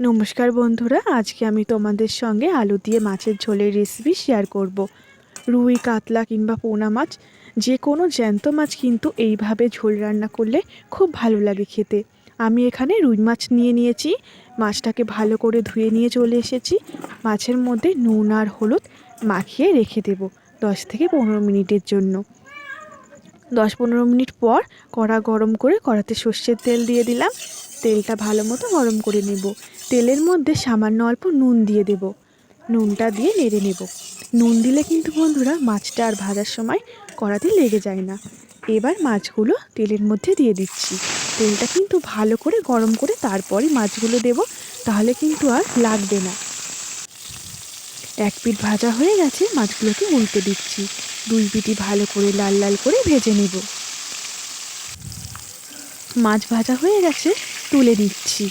নমস্কার বন্ধুরা, আজকে আমি তোমাদের সঙ্গে আলু দিয়ে মাছের ঝোলের রেসিপি শেয়ার করব। রুই, কাতলা কিংবা পোনা মাছ যে কোনো জ্যান্ত মাছ কিন্তু এইভাবে ঝোল রান্না করলে খুব ভালো লাগে খেতে। আমি এখানে রুই মাছ নিয়ে নিয়েছি, মাছটাকে ভালো করে ধুয়ে নিয়ে চলে এসেছি। মাছের মধ্যে নুন আর হলুদ মাখিয়ে রেখে দেব দশ থেকে পনেরো মিনিটের জন্য। দশ পনেরো মিনিট পর কড়া গরম করে কড়াতে সর্ষের তেল দিয়ে দিলাম। তেলটা ভালো মতো গরম করে নেব। তেলের মধ্যে সামান্য অল্প নুন দিয়ে দেব। নুনটা দিয়ে নেড়ে নেব। নুন দিলে কিন্তু বন্ধুরা মাছটা আর ভাজার সময় কড়াতে লেগে যায় না। এবার মাছগুলো তেলের মধ্যে দিয়ে দিচ্ছি। তেলটা কিন্তু ভালো করে গরম করে তারপরে মাছগুলো দেব, তাহলে কিন্তু আর লাগবে না। এক পিঠ ভাজা হয়ে গেছে, মাছগুলোকে উল্টে দিচ্ছি। দুই পিঠি ভালো করে লাল লাল করে ভেজে নেব। মাছ ভাজা হয়ে গেছে, তুলে দিচ্ছি।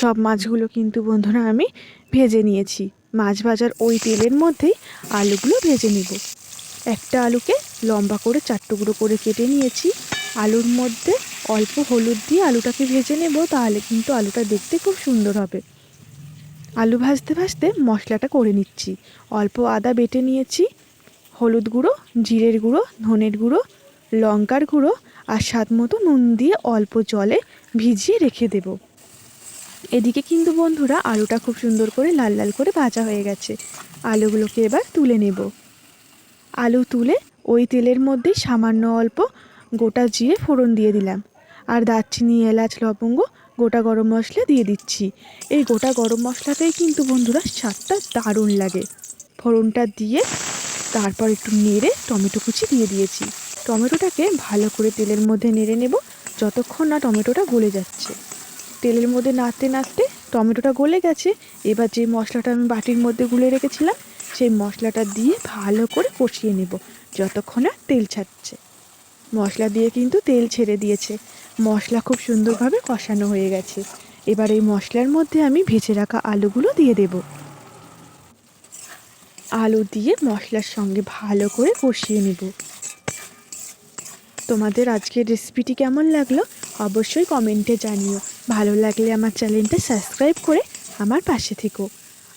সব মাছগুলো কিন্তু বন্ধুরা আমি ভেজে নিয়েছি। মাছ ভাজার ওই তেলের মধ্যেই আলুগুলো ভেজে নেব। একটা আলুকে লম্বা করে চার টুকরো করে কেটে নিয়েছি। আলুর মধ্যে অল্প হলুদ দিয়ে আলুটাকে ভেজে নেব, তাহলে কিন্তু আলুটা দেখতে খুব সুন্দর হবে। আলু ভাজতে ভাজতে মশলাটা করে নিচ্ছি। অল্প আদা বেটে নিয়েছি হলুদ গুঁড়ো, জিরের গুঁড়ো, ধনের গুঁড়ো, লঙ্কার গুঁড়ো আর স্বাদ মতো নুন দিয়ে অল্প জলে ভিজিয়ে রেখে দেব। এদিকে কিন্তু বন্ধুরা আলুটা খুব সুন্দর করে লাল লাল করে ভাজা হয়ে গেছে। আলুগুলোকে এবার তুলে নেব। আলু তুলে ওই তেলের মধ্যেই সামান্য অল্প গোটা জিরে ফোড়ন দিয়ে দিলাম। আর দারচিনি, এলাচ, লবঙ্গ, গোটা গরম মশলা দিয়ে দিচ্ছি। এই গোটা গরম মশলাতেই কিন্তু বন্ধুরা স্বাদটা দারুণ লাগে। ফোড়নটা দিয়ে তারপর একটু নেড়ে টমেটো কুচি দিয়ে দিয়েছি। টমেটোটাকে ভালো করে তেলের মধ্যে নেড়ে নেব, যতক্ষণ না টমেটোটা গলে যাচ্ছে। তেলের মধ্যে নাড়তে নাড়তে টমেটোটা গলে গেছে, এবার যে মশলাটা আমি বাটির মধ্যে গুলে রেখেছিলাম, সেই মশলাটা দিয়ে ভালো করে কষিয়ে নেব, যতক্ষণ না তেল ছাড়ছে। মশলা দিয়ে কিন্তু তেল ছেড়ে দিয়েছে। মশলা খুব সুন্দরভাবে কষানো হয়ে গেছে। এবার এই মশলার মধ্যে আমি ভেজে রাখা আলুগুলো দিয়ে দেব। আলু দিয়ে মশলার সঙ্গে ভালো করে কষিয়ে নেব। তোমাদের আজকের রেসিপিটি কেমন লাগল? অবশ্যই কমেন্টে জানিও। ভালো লাগলে আমার চ্যানেলটা সাবস্ক্রাইব করে আমার পাশে থেকো।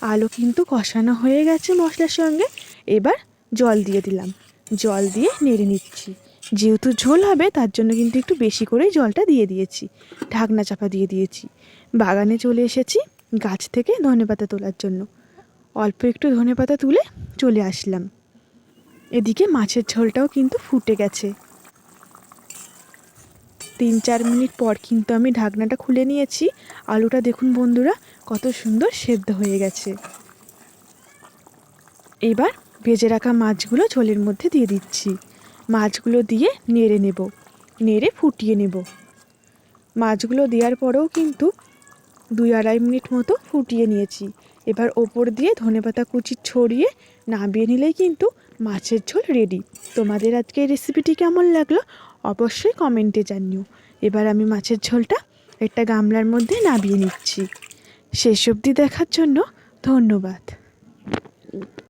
আলু কিন্তু কষানো হয়ে গেছে মশলার সঙ্গে। এবার জল দিয়ে দিলাম। জল দিয়ে নেড়ে নিচ্ছি। যেহেতু ঝোল হবে, তার জন্য কিন্তু একটু বেশি করেই জলটা দিয়ে দিয়েছি। ঢাকনা চাপা দিয়ে দিয়েছি। বাগানে চলে এসেছি গাছ থেকে ধনেপাতা তোলার জন্য। অল্প একটু ধনেপাতা তুলে চলে আসলাম। এদিকে মাছের ঝোলটাও কিন্তু ফুটে গেছে। তিন চার মিনিট পর কিন্তু আমি ঢাকনাটা খুলে নিয়েছি। আলুটা দেখুন বন্ধুরা, কত সুন্দর সেদ্ধ হয়ে গেছে। এবার ভেজে রাখা মাছগুলো ঝোলের মধ্যে দিয়ে দিচ্ছি। মাছগুলো দিয়ে নেড়ে নেব, নেড়ে ফুটিয়ে নেব। মাছগুলো দেওয়ার পরেও কিন্তু দুই আড়াই মিনিট মতো ফুটিয়ে নিয়েছি। এবার ওপর দিয়ে ধনেপাতা কুচি ছড়িয়ে নামিয়ে নিলেই কিন্তু মাছের ঝোল রেডি তোমাদের আজকে এই রেসিপিটি কেমন লাগল অবশ্যই কমেন্টে জানিও। এবার আমি মাছের ঝোলটা একটা গামলার মধ্যে নামিয়ে নিচ্ছি। শেষ অবধি দেখার জন্য ধন্যবাদ।